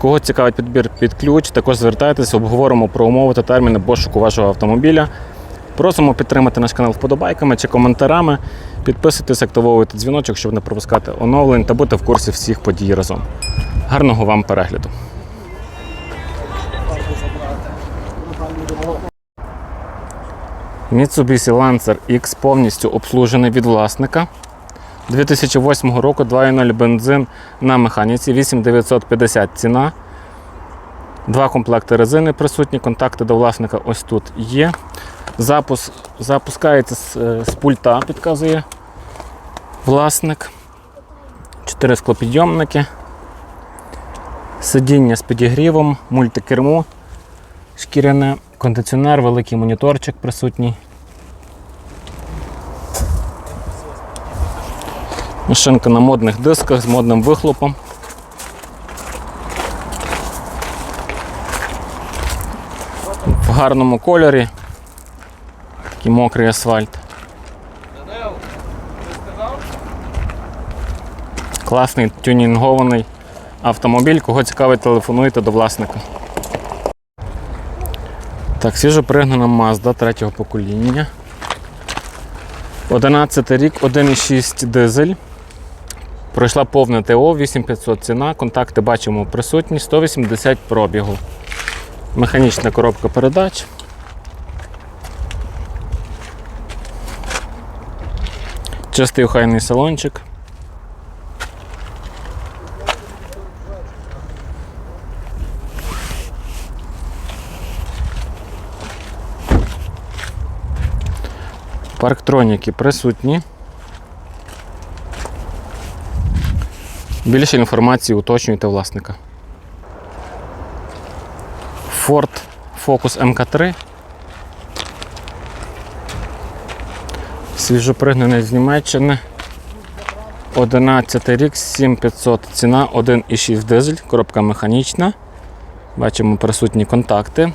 Кого цікавить підбір під ключ, також звертайтесь, обговоримо про умови та терміни пошуку вашого автомобіля. Просимо підтримати наш канал вподобайками чи коментарами. Підписуйтесь, активовуйте дзвіночок, щоб не пропускати оновлень та бути в курсі всіх подій разом. Гарного вам перегляду! Mitsubishi Lancer X повністю обслужений від власника. 2008 року 2.0 бензин на механіці, 8950 ціна. Два комплекти резини присутні, контакти до власника ось тут є. Запуск, запускається з, е, з пульта, підказує власник. Чотири склопідйомники. Сидіння з підігрівом, мультикермо, шкіряне, кондиціонер, великий моніторчик присутній. Машинка на модних дисках з модним вихлопом. В гарному кольорі. Такий мокрий асфальт. Класний тюнінгований автомобіль. Кого цікавить, телефонуйте до власника. Так, свіжо пригнана Mazda третього покоління. 11 рік, 1,6 дизель. Пройшла повне ТО, 8500 ціна, контакти бачимо присутні, 180 пробігу. Механічна коробка передач. Чистий охайний салончик. Парктроніки присутні. Більше інформації уточнюйте власника. Ford Focus MK3. Свіжопригнаний з Німеччини. 11 рік, 7500 ціна, 1,6 дизель, коробка механічна. Бачимо присутні контакти.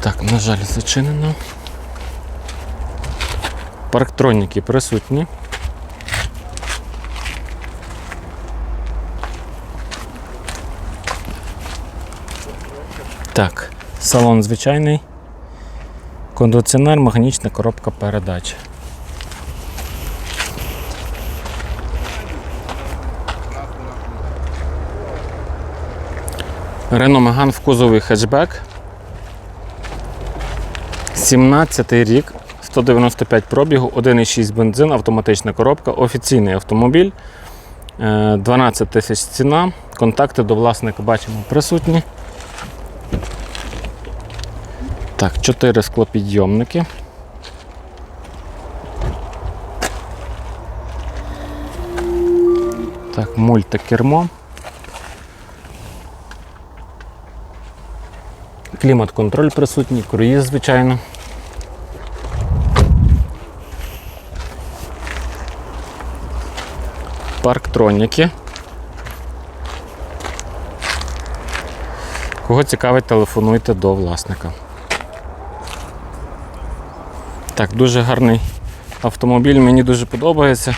Так, на жаль, зачинено. Парктроніки присутні. Так, салон звичайний. Кондиціонер, механічна коробка передач. Renault Megane в кузовий хетчбек. 17 рік, 195 пробігу, 1,6 бензин, автоматична коробка, офіційний автомобіль. Е, 12 тисяч ціна. Контакти до власника бачимо присутні. Так, 4 склопідйомники. Так, мультикермо. Клімат-контроль присутній, круїз, звичайно. Парктроніки. Кого цікавить, телефонуйте до власника. Так, дуже гарний автомобіль, мені дуже подобається.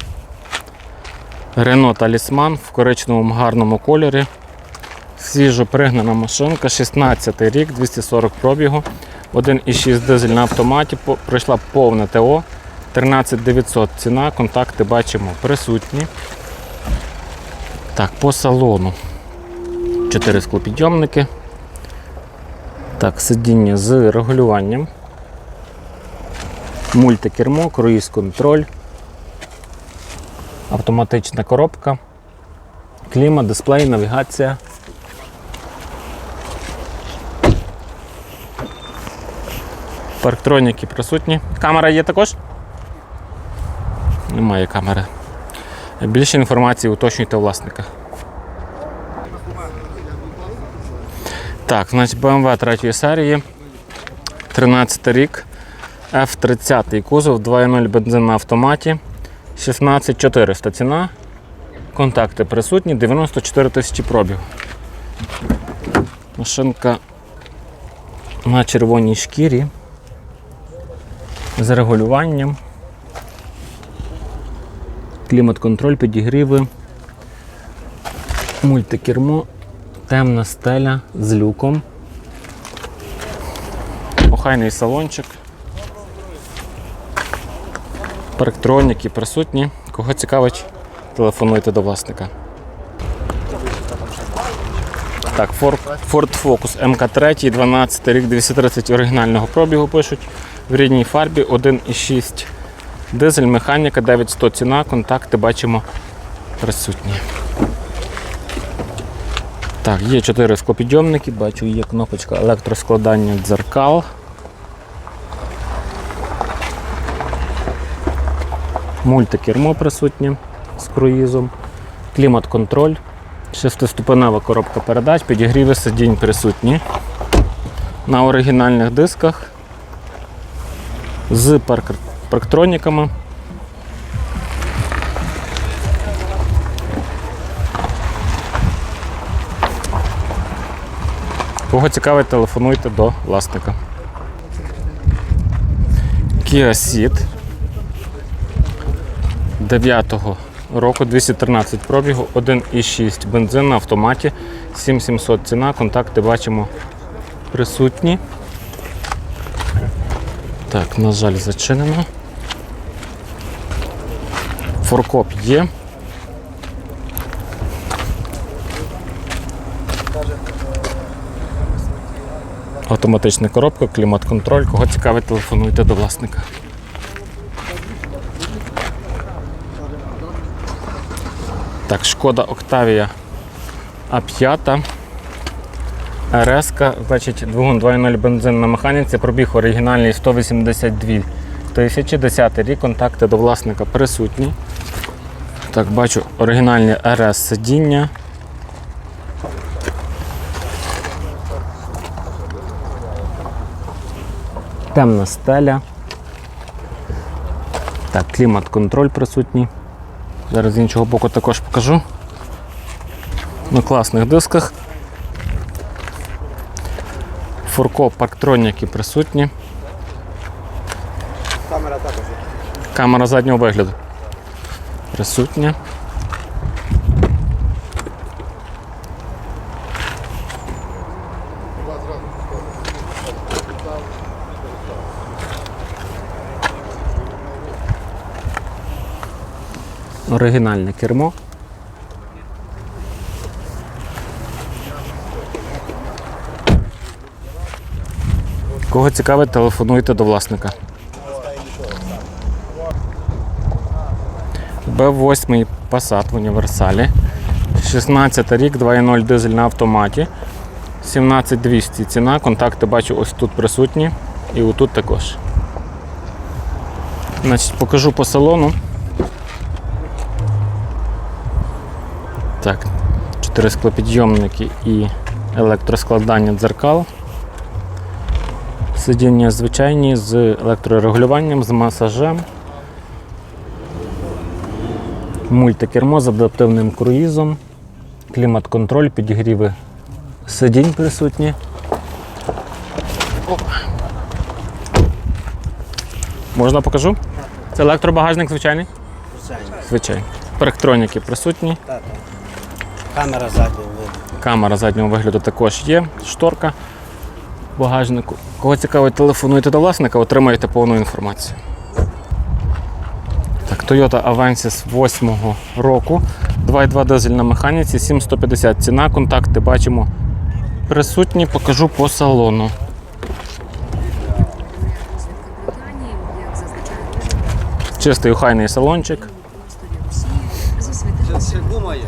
Renault Talisman в коричневому гарному кольорі. Свіжо пригнана машинка, 16 рік, 240 пробігу, 1,6 дизель на автоматі, пройшла повне ТО, 13900 ціна, контакти бачимо присутні. Так, по салону. 4 склопідйомники. Так, сидіння з регулюванням. Мультикермо, круїз контроль, автоматична коробка, клімат, дисплей, навігація. Парктроніки присутні. Камера є також? Немає камери. Більше інформації уточнюйте власника. Так, значить BMW 3 серії, 13 рік, F30 кузов, 2.0 бензин на автоматі, 16400 ціна. Контакти присутні, 94 тисячі пробіг. Машинка на червоній шкірі з регулюванням. Клімат-контроль, підігріви, мультикермо, темна стеля з люком, охайний салончик, парктроніки присутні. Кого цікавить, телефонуйте до власника. Так, Ford, Focus МК3, 12 рік, 230 оригінального пробігу пишуть. В рідній фарбі 1,6 дизель, механіка, 9100 ціна, контакти бачимо присутні. Так, є 4 склопідйомники, бачу, є кнопочка електроскладання дзеркал. Мультикермо присутнє з круїзом, клімат-контроль, шестиступенева коробка передач, підігріви сидінь присутні. На оригінальних дисках з парк- парктроніками. Кого цікавить, телефонуйте до власника. Kia 9 року 213 пробігу, 1,6 бензин на автоматі, 7700 ціна, контакти бачимо присутні. Так, на жаль, зачинено. Форкоп є. Автоматична коробка, клімат-контроль. Кого цікавить, телефонуйте до власника. Так, шкода Октавія А5. РС, значить, двигун 2.0 бензин на механіці, пробіг оригінальний 182 тисячі, 10 рік, контакти до власника присутні. Так, бачу оригінальні РС сидіння. Темна стеля. Так, клімат-контроль присутній. Зараз з іншого боку також покажу. На класних дисках. Фурко парктроніки присутні. Камера заднього вигляду. Присутня. Оригінальне кермо. Кого цікавить, телефонуйте до власника. Б8 Passat в універсалі. 16 рік, 2.0 дизель на автоматі. 17200 ціна. Контакти бачу ось тут присутні і отут також. Значить, покажу по салону. Так, 4 склопідйомники і електроскладання дзеркал. Сидіння звичайні з електрорегулюванням, з масажем. Мультикермо з адаптивним круїзом, клімат-контроль, підігріви сидінь присутні. Оп. Можна покажу? Це електробагажник звичайний? Звичайно. Звичайний. Парктроніки присутні. Так, так. Камера заднього виду. Камера заднього вигляду також є. Шторка багажнику. Кого цікавить, телефонуйте до власника, отримаєте повну інформацію. Так, Toyota Avensis 8 року. 2.2 дизель на механіці, 7150 ціна. Контакти бачимо присутні. Покажу по салону. Чистий охайний салончик. засвітилися Ще гума є. емісії, які не Ще чотири є зимові.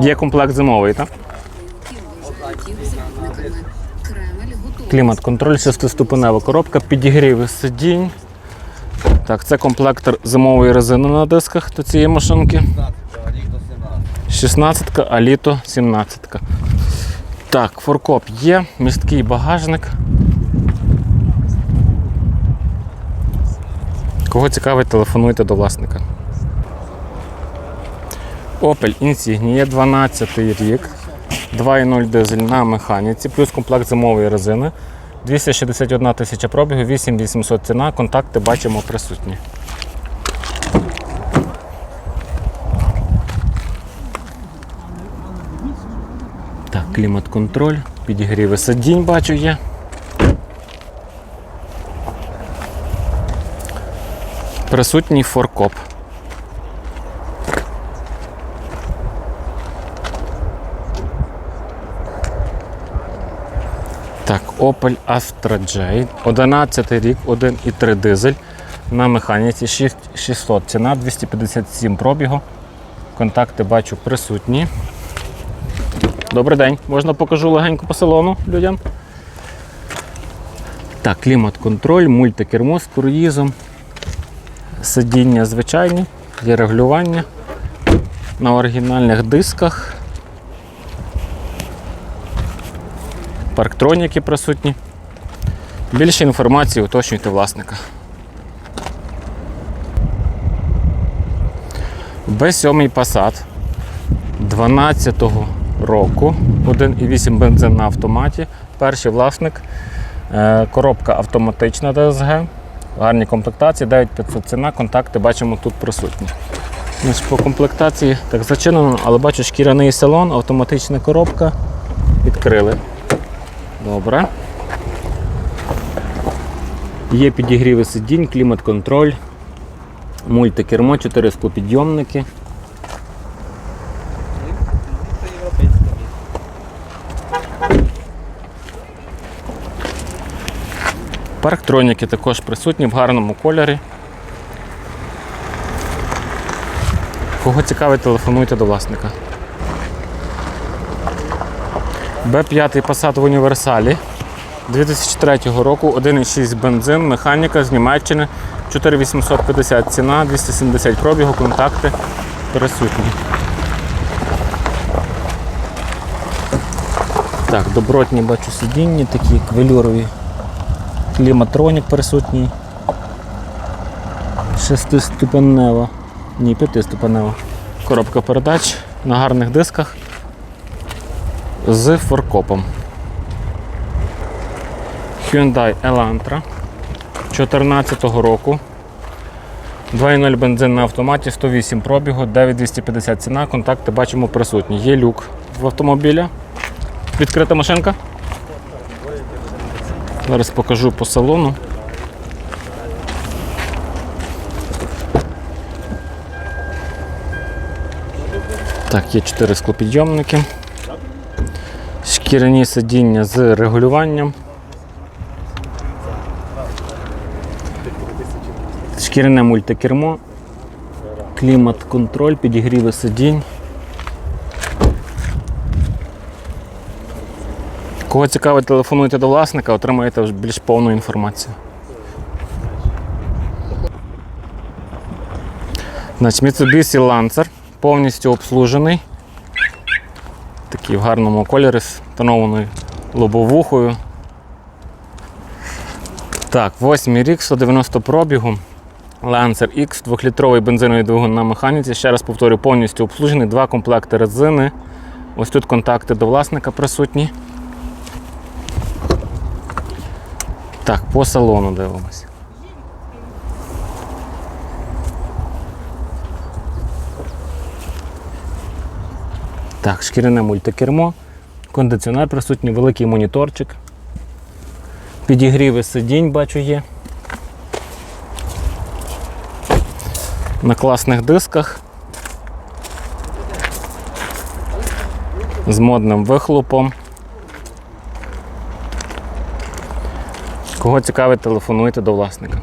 Є комплект зимовий, так? Клімат-контроль, шестиступенева коробка, підігріви сидінь. Так, це комплектор зимової резини на дисках до цієї машинки. 16, а літо 17. Так, форкоп є, місткий багажник. Кого цікавить, телефонуйте до власника. Opel Insignia 12 рік. 2.0 дизель на механіці, плюс комплект зимової резини. 261 тисяча пробігу, 8800 ціна. Контакти бачимо присутні. Так, клімат-контроль, підігріви сидінь бачу є. Присутній форкоп. Так, Opel Astra J, 11 рік, 1,3 дизель на механіці 6600, ціна 257 пробігу. Контакти бачу присутні. Добрий день, можна покажу легенько по салону людям. Так, клімат-контроль, мультикермо з круїзом. Сидіння звичайні, є регулювання на оригінальних дисках. Парктроніки присутні. Більше інформації уточнюйте власника. Б7 Passat 12-го року, 1,8 бензин на автоматі. Перший власник, Е, коробка автоматична DSG, гарні комплектації, 9500 ціна, контакти бачимо тут присутні. По комплектації так зачинено, але бачу шкіряний салон, автоматична коробка. Відкрили. Добре. Є підігріви сидінь, клімат-контроль, мультикермо, 4 склопідйомники. Парктроніки також присутні в гарному кольорі. Кого цікавить, телефонуйте до власника. Б5 Passat в універсалі 2003 року, 1,6 бензин, механіка з Німеччини, 4850 ціна, 270 пробігу, контакти присутні. Так, добротні бачу сидіння, такі квелюрові. Кліматронік присутній. Шестиступенева. Ні, п'ятиступенева. Коробка передач на гарних дисках з форкопом. Hyundai Elantra 2014 року. 2.0 бензин на автоматі, 108 пробігу, 9250 ціна, контакти бачимо присутні. Є люк в автомобіля. Відкрита машинка. Зараз покажу по салону. Так, є 4 склопідйомники. Шкіряні сидіння з регулюванням. Шкіряне мультикермо, клімат-контроль, підігріви сидінь. Кого цікавить, телефонуйте до власника, отримаєте більш повну інформацію. Значить, Mitsubishi Lancer повністю обслужений. Такий в гарному кольорі з тонованою лобовухою. Так, восьмий рік, 190 пробігу. Lancer X, 2-літровий бензиновий двигун на механіці. Ще раз повторю, повністю обслужений, два комплекти резини. Ось тут контакти до власника присутні. Так, по салону дивимося. Так, шкіряне мультикермо, кондиціонер присутній, великий моніторчик. Підігріви сидінь, бачу, є. На класних дисках. З модним вихлопом. Кого цікавить, телефонуйте до власника.